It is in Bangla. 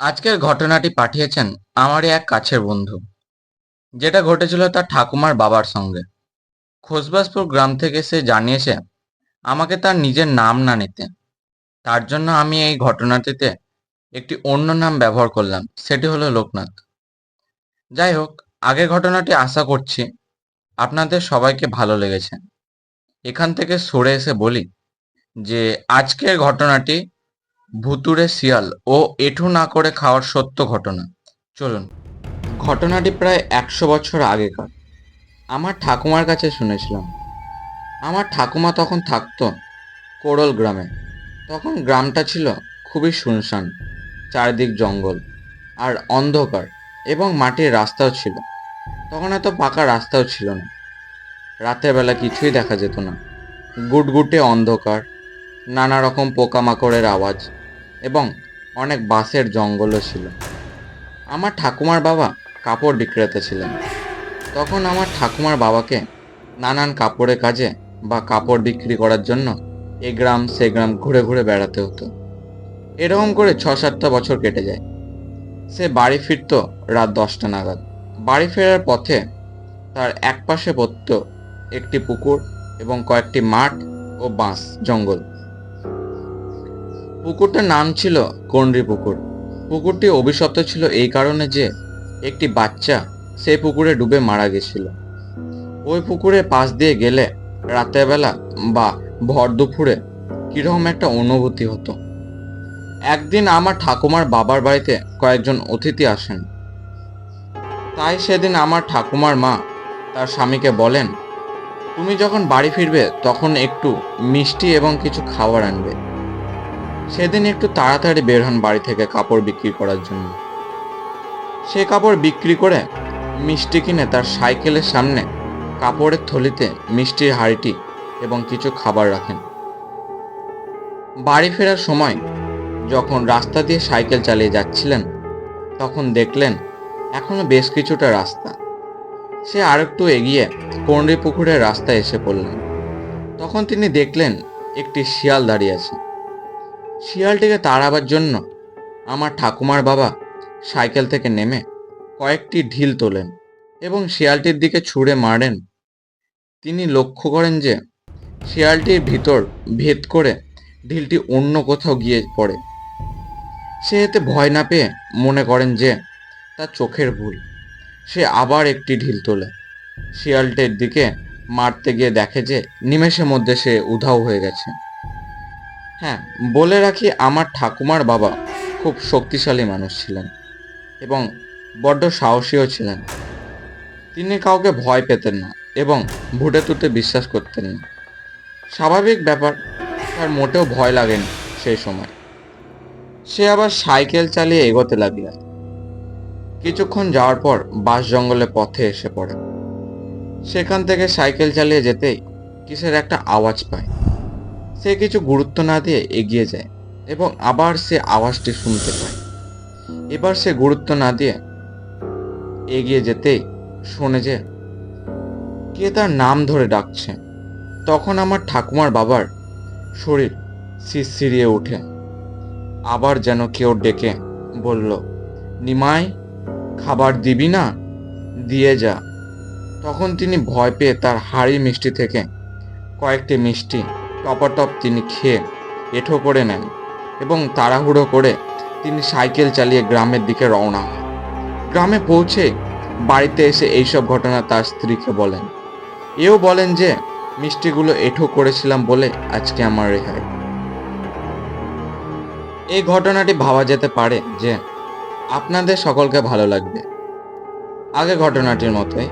আজকের ঘটনাটি পাঠিয়েছেন আমারই এক কাছের বন্ধু। যেটা ঘটেছিল তার ঠাকুমার বাবার সঙ্গে। খোসবাসপুর গ্রাম থেকে সে জানিয়েছে, আমাকে তার নিজের নাম না নিতে। তার জন্য আমি এই ঘটনাটিতে একটি অন্য নাম ব্যবহার করলাম, সেটি হলো লোকনাথ। যাই হোক, আগের ঘটনাটি আশা করছি আপনাদের সবাইকে ভালো লেগেছে। এখান থেকে সরে এসে বলি যে, আজকের ঘটনাটি ভুতুড়ে শিয়াল ও এঠু না করে খাওয়ার সত্য ঘটনা। চলুন। ঘটনাটি প্রায় একশো বছর আগেকার। আমার ঠাকুমার কাছে শুনেছিলাম। আমার ঠাকুমা তখন থাকতো কোড়ল গ্রামে। তখন গ্রামটা ছিল খুবই শুনশান, চারিদিক জঙ্গল আর অন্ধকার এবং মাটির রাস্তাও ছিল। তখন এত পাকা রাস্তাও ছিল না। রাতের বেলা কিছুই দেখা যেত না। গুটগুটে অন্ধকার, নানা রকম পোকামাকড়ের আওয়াজ এবং অনেক বাঁশের জঙ্গলও ছিল। আমার ঠাকুমার বাবা কাপড় বিক্রেতা ছিলেন। তখন আমার ঠাকুমার বাবাকে নানান কাপড়ের কাজে বা কাপড় বিক্রি করার জন্য এ গ্রাম সে গ্রাম ঘুরে ঘুরে বেড়াতে হতো। এরকম করে ছ সাতটা বছর কেটে যায়। সে বাড়ি ফিরতো রাত দশটা নাগাদ। বাড়ি ফেরার পথে তার একপাশে পড়ত একটি পুকুর এবং কয়েকটি মাঠ ও বাঁশ জঙ্গল। পুকুরটার নাম ছিল কন্ডি পুকুর। পুকুরটি অভিশপ্ত ছিল এই কারণে যে একটি বাচ্চা সেই পুকুরে ডুবে মারা গেছিল। ওই পুকুরে পাশ দিয়ে গেলে রাতের বেলা বা ভর দুপুরে কীরকম একটা অনুভূতি হতো। একদিন আমার ঠাকুমার বাবার বাড়িতে কয়েকজন অতিথি আসেন। তাই সেদিন আমার ঠাকুমার মা তার স্বামীকে বলেন, তুমি যখন বাড়ি ফিরবে তখন একটু মিষ্টি এবং কিছু খাবার আনবে। সেদিন একটু তাড়াতাড়ি বের হন বাড়ি থেকে কাপড় বিক্রি করার জন্য। সে কাপড় বিক্রি করে মিষ্টি কিনে তার সাইকেলের সামনে কাপড়ের থলিতে মিষ্টির হাঁড়িটি এবং কিছু খাবার রাখেন। বাড়ি ফেরার সময় যখন রাস্তা দিয়ে সাইকেল চালিয়ে যাচ্ছিলেন, তখন দেখলেন এখনও বেশ কিছুটা রাস্তা। সে আরেকটু এগিয়ে কন্ডি পুকুরের রাস্তায় এসে পড়লেন। তখন তিনি দেখলেন একটি শিয়াল দাঁড়িয়ে আছে। শিয়ালটিকে তাড়াবার জন্য আমার ঠাকুমার বাবা সাইকেল থেকে নেমে কয়েকটি ঢিল তোলেন এবং শিয়ালটির দিকে ছুঁড়ে মারেন। তিনি লক্ষ্য করেন যে শিয়ালটির ভিতর ভেদ করে ঢিলটি অন্য কোথাও গিয়ে পড়ে। সে এতে ভয় না পেয়ে মনে করেন যে তার চোখের ভুল। সে আবার একটি ঢিল তোলে। শিয়ালটির দিকে মারতে গিয়ে দেখে যে নিমেষের মধ্যে সে উধাও হয়ে গেছে। হ্যাঁ বলে রাখি আমার ঠাকুমার বাবা খুব শক্তিশালী মানুষ ছিলেন এবং বড্ড সাহসীও ছিলেন। তিনি কাউকে ভয় পেতেন না এবং ভুটে তুটে বিশ্বাস করতেন না। স্বাভাবিক ব্যাপার, তার মোটেও ভয় লাগেনি সেই সময়। সে আবার সাইকেল চালিয়ে এগোতে লাগলেন কিছুক্ষণ যাওয়ার পর বাস জঙ্গলে পথে এসে পড়ে। সেখান থেকে সাইকেল চালিয়ে যেতেই কিসের একটা আওয়াজ পায়। সে কিছু গুরুত্ব না দিয়ে এগিয়ে যায় এবং আবার সে আওয়াজটি শুনতে পায়। এবার সে গুরুত্ব না দিয়ে এগিয়ে যেতেই শোনে যে, কে তার নাম ধরে ডাকছে? তখন আমার ঠাকুমার বাবার শরীর শিরশিরিয়ে ওঠে। আবার যেন কেউ ডেকে বলল, নিমাই, খাবার দিবি না? দিয়ে যা। তখন তিনি ভয় পেয়ে তার হাড়ি মিষ্টি থেকে কয়েকটি মিষ্টি টপাটপ তিনি খেয়ে এঠো করে নেন এবং তাড়াহুড়ো করে তিনি সাইকেল চালিয়ে গ্রামের দিকে রওনা হয়। গ্রামে পৌঁছে বাড়িতে এসে এইসব ঘটনা তার স্ত্রীকে বলেন। এও বলেন যে, মিষ্টিগুলো এঠো করেছিলাম বলে আজকে আমার রেহাই। এই ঘটনাটি ভাবা যেতে পারে যে, আপনাদের সকলকে ভালো লাগবে। আগে ঘটনাটির মতোই